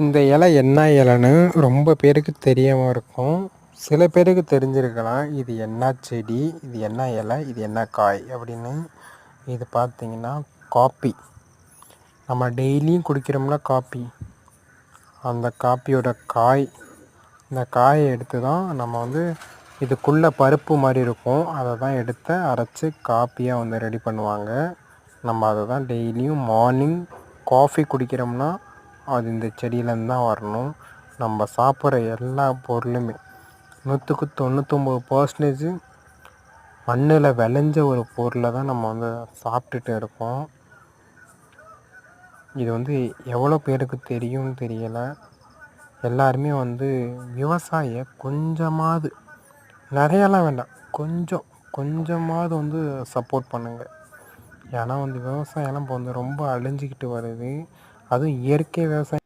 இந்த இலை என்ன இலைன்னு ரொம்ப பேருக்கு தெரியாமல் இருக்கும். சில பேருக்கு தெரிஞ்சிருக்கலாம். இது என்ன செடி இது என்ன இலை இது என்ன காய் அப்படின்னு இது பார்த்தீங்கன்னா காப்பி. நம்ம டெய்லியும் குடிக்கிறோம்ல காப்பி. அந்த காப்பியோட காய் இந்த காயை எடுத்து தான் நம்ம வந்து இதுக்குள்ளே பருப்பு மாதிரி இருக்கும். அதை தான் எடுத்து அரைச்சி காப்பியாக வந்து ரெடி பண்ணுவாங்க. நம்ம அதை தான் டெய்லியும் மார்னிங் காஃபி குடிக்கிறோம்னா அது இந்த செடியிலேருந்து தான் வரணும். நம்ம சாப்பிட்ற எல்லா பொருளுமே. நூற்றுக்கு தொண்ணூத்தொம்பது பர்சன்டேஜு மண்ணில் விளைஞ்ச ஒரு பொருளை தான் நம்ம வந்து சாப்பிட்டுட்டு இருக்கோம். இது வந்து எவ்வளோ பேருக்கு தெரியும்னு தெரியலை. எல்லாருமே வந்து விவசாய கொஞ்சமாவது நிறையெல்லாம் வேண்டாம். கொஞ்சம் கொஞ்சமாவது வந்து சப்போர்ட் பண்ணுங்கள் ஏன்னா வந்து விவசாயம்லாம் இப்போ வந்து ரொம்ப அழிஞ்சிக்கிட்டு வருது. அதுவும் இயற்கை விவசாயம்